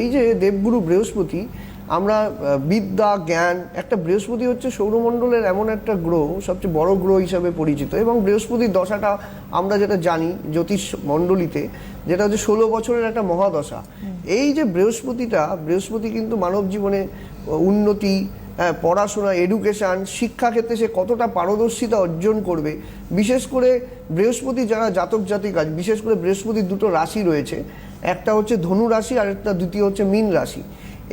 এই যে দেবগুরু বৃহস্পতি আমরা বিদ্যা জ্ঞান একটা বৃহস্পতি হচ্ছে সৌরমণ্ডলের এমন একটা গ্রহ সবচেয়ে বড় গ্রহ হিসাবে পরিচিত। এবং বৃহস্পতির দশাটা আমরা যেটা জানি জ্যোতিষ মণ্ডলীতে যেটা হচ্ছে ষোলো বছরের একটা মহাদশা। এই যে বৃহস্পতিটা বৃহস্পতি কিন্তু মানব জীবনে উন্নতি হ্যাঁ, পড়াশোনা এডুকেশন শিক্ষাক্ষেত্রে সে কতটা পারদর্শিতা অর্জন করবে। বিশেষ করে বৃহস্পতি যারা জাতক জাতিকা বিশেষ করে বৃহস্পতির দুটো রাশি রয়েছে একটা হচ্ছে ধনু রাশি আর একটা দ্বিতীয় হচ্ছে মীন রাশি।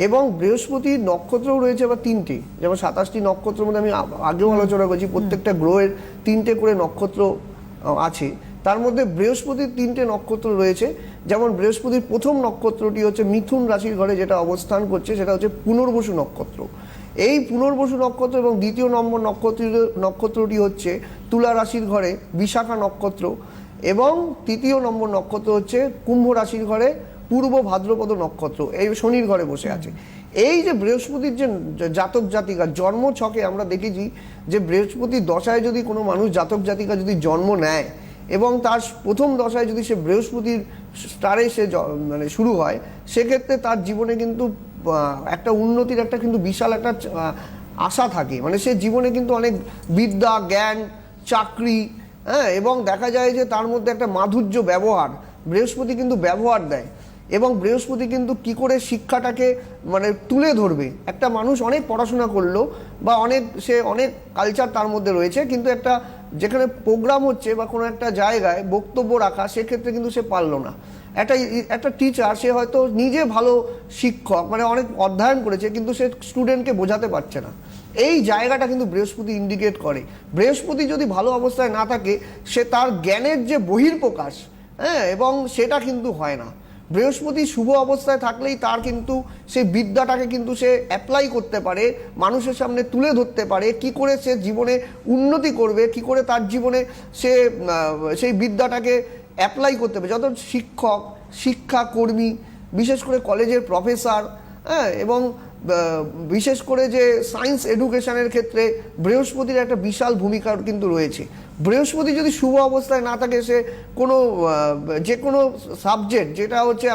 এবং বৃহস্পতির নক্ষত্রও রয়েছে আবার তিনটে। যেমন সাতাশটি নক্ষত্রের মধ্যে আমি আগেও আলোচনা করেছি প্রত্যেকটা গ্রহের তিনটে করে নক্ষত্র আছে। তার মধ্যে বৃহস্পতির তিনটে নক্ষত্র রয়েছে। যেমন বৃহস্পতির প্রথম নক্ষত্রটি হচ্ছে মিথুন রাশির ঘরে যেটা অবস্থান করছে সেটা হচ্ছে পুনর্বসু নক্ষত্র। এই পুনর্বসু নক্ষত্র এবং দ্বিতীয় নম্বর নক্ষত্র নক্ষত্রটি হচ্ছে তুলা রাশির ঘরে বিশাখা নক্ষত্র। এবং তৃতীয় নম্বর নক্ষত্র হচ্ছে কুম্ভ রাশির ঘরে পূর্ব ভাদ্রপদ নক্ষত্র, এই শনির ঘরে বসে আছে। এই যে বৃহস্পতির যে জাতক জাতিকা, জন্ম ছকে আমরা দেখেছি যে বৃহস্পতির দশায় যদি কোনো মানুষ জাতক জাতিকা যদি জন্ম নেয় এবং তার প্রথম দশায় যদি সে বৃহস্পতির স্টারে সে মানে শুরু হয়, সেক্ষেত্রে তার জীবনে কিন্তু একটা উন্নতির একটা কিন্তু বিশাল একটা আশা থাকে। মানে সে জীবনে কিন্তু অনেক বিদ্যা, জ্ঞান, চাকরি হ্যাঁ এবং দেখা যায় যে তার মধ্যে একটা মাধুর্য ব্যবহার। বৃহস্পতি কিন্তু ব্যবহার দেয়। এবং বৃহস্পতি কিন্তু কি করে শিক্ষাটাকে মানে তুলে ধরবে? একটা মানুষ অনেক পড়াশোনা করল বা অনেক, সে অনেক কালচার তার মধ্যে রয়েছে, কিন্তু একটা যেখানে প্রোগ্রাম হচ্ছে বা কোনো একটা জায়গায় বক্তব্য রাখা, সেক্ষেত্রে কিন্তু সে পারল না। একটা একটা টিচার সে হয়তো নিজে ভালো শিক্ষক মানে অনেক অধ্যয়ন করেছে, কিন্তু সে স্টুডেন্টকে বোঝাতে পারছে না। এই জায়গাটা কিন্তু বৃহস্পতি ইন্ডিকেট করে। বৃহস্পতি যদি ভালো অবস্থায় না থাকে, সে তার জ্ঞানের যে বহির্প্রকাশ হ্যাঁ এবং সেটা কিন্তু হয় না। বৃহস্পতি শুভ অবস্থায় থাকলেই তার কিন্তু সেই বিদ্যাটাকে কিন্তু সে অ্যাপ্লাই করতে পারে, মানুষের সামনে তুলে ধরতে পারে, কি করে সে জীবনে উন্নতি করবে, কি করে তার জীবনে সে সেই বিদ্যাটাকে অ্যাপ্লাই করতে হবে। যত শিক্ষক, শিক্ষাকর্মী, বিশেষ করে কলেজের প্রফেসর হ্যাঁ এবং বিশেষ করে যে সায়েন্স এডুকেশনের ক্ষেত্রে বৃহস্পতির একটা বিশাল ভূমিকা কিন্তু রয়েছে। বৃহস্পতি যদি শুভ অবস্থায় না থাকে সে কোনো যে কোনো সাবজেক্ট যেটা হচ্ছে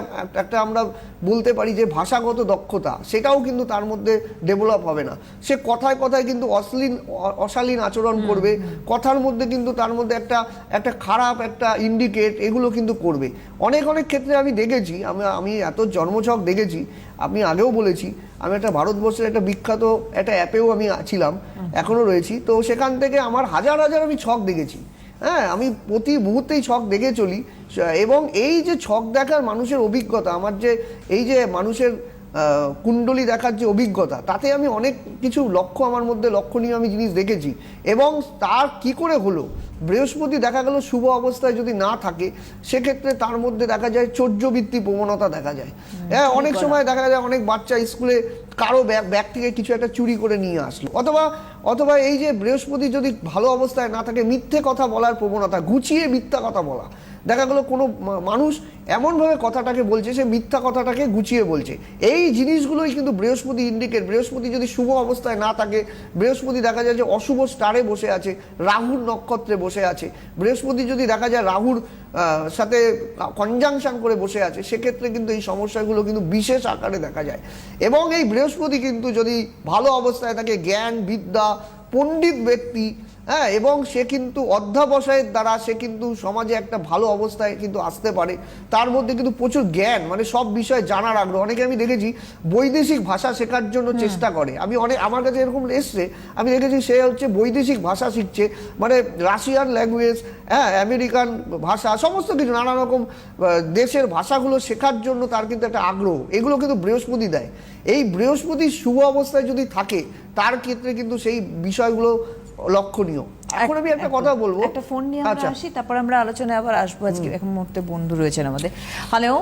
একটা আমরা বলতে পারি যে ভাষাগত দক্ষতা সেটাও কিন্তু তার মধ্যে ডেভেলপ হবে না। সে কথায় কথায় কিন্তু অশ্লীল অশালীন আচরণ করবে কথার মধ্যে কিন্তু তার মধ্যে একটা একটা খারাপ একটা ইন্ডিকেট এগুলো কিন্তু করবে। অনেক অনেক ক্ষেত্রে আমি দেখেছি আমি আমি এত জন্মছক দেখেছি আমি আগেও বলেছি আমি একটা ভারতবর্ষের একটা বিখ্যাত একটা অ্যাপেও আমি ছিলাম এখনও রয়েছি। তো সেখান থেকে আমার হাজার হাজার আমি ছক দেখেছি। হ্যাঁ আমি প্রতি মুহূর্তেই ছক দেখে চলি। এবং এই যে ছক দেখার মানুষের অভিজ্ঞতা, আমার যে, এই যে মানুষের কুণ্ডলী দেখার যে অভিজ্ঞতা তাতে আমি অনেক কিছু লক্ষ্য আমার মধ্যে লক্ষণীয় আমি জিনিস দেখেছি। এবং তার কি করে হলো? বৃহস্পতি দেখা গেল শুভ অবস্থায় যদি না থাকে সেক্ষেত্রে তার মধ্যে দেখা যায় চর্যবৃত্তি প্রবণতা দেখা যায়। হ্যাঁ অনেক সময় দেখা যায় অনেক বাচ্চা স্কুলে কারও ব্যাগ ব্যাগ থেকে কিছু একটা চুরি করে নিয়ে আসলো। অথবা অথবা এই যে বৃহস্পতি যদি ভালো অবস্থায় না থাকে মিথ্যে কথা বলার প্রবণতা গুছিয়ে মিথ্যা কথা বলা দেখা গেলো কোনো মানুষ এমনভাবে কথাটাকে বলছে, সে মিথ্যা কথাটাকে গুছিয়ে বলছে। এই জিনিসগুলোই কিন্তু বৃহস্পতি ইন্ডিকেট। বৃহস্পতি যদি শুভ অবস্থায় না থাকে, বৃহস্পতি দেখা যায় যে অশুভ স্টারে বসে আছে, রাহুর নক্ষত্রে বসে আছে। বৃহস্পতি যদি দেখা যায় রাহুর সাথে কনজাংশন করে বসে আছে, সেক্ষেত্রে কিন্তু এই সমস্যাগুলো কিন্তু বিশেষ আকারে দেখা যায়। এবং এই বৃহস্পতি কিন্তু যদি ভালো অবস্থায় থাকে, জ্ঞান, বিদ্যা, পণ্ডিত ব্যক্তি হ্যাঁ এবং সে কিন্তু অধ্যাবসায়ের দ্বারা সে কিন্তু সমাজে একটা ভালো অবস্থায় কিন্তু আসতে পারে। তার মধ্যে কিন্তু প্রচুর জ্ঞান মানে সব বিষয়ে জানার আগ্রহ। অনেকে আমি দেখেছি বৈদেশিক ভাষা শেখার জন্য চেষ্টা করে। আমি অনেক আমার কাছে এরকম এসছে আমি দেখেছি সে হচ্ছে বৈদেশিক ভাষা শিখছে মানে রাশিয়ান ল্যাঙ্গুয়েজ হ্যাঁ আমেরিকান ভাষা সমস্ত কিছু নানা রকম দেশের ভাষাগুলো শেখার জন্য তার কিন্তু একটা আগ্রহ। এগুলো কিন্তু বৃহস্পতি দেয়। এই বৃহস্পতি শুভ অবস্থায় যদি থাকে তার ক্ষেত্রে কিন্তু সেই বিষয়গুলো লক্ষণীয়। এখন আমি একটা কথা বলব। একটা ফোন নিয়ে আমরা আচ্ছা। আসি তারপর আমরা আলোচনায় আবার আসব। আজকে এখন মুহূর্তে বন্ধু রয়েছেন আমাদের। হ্যালো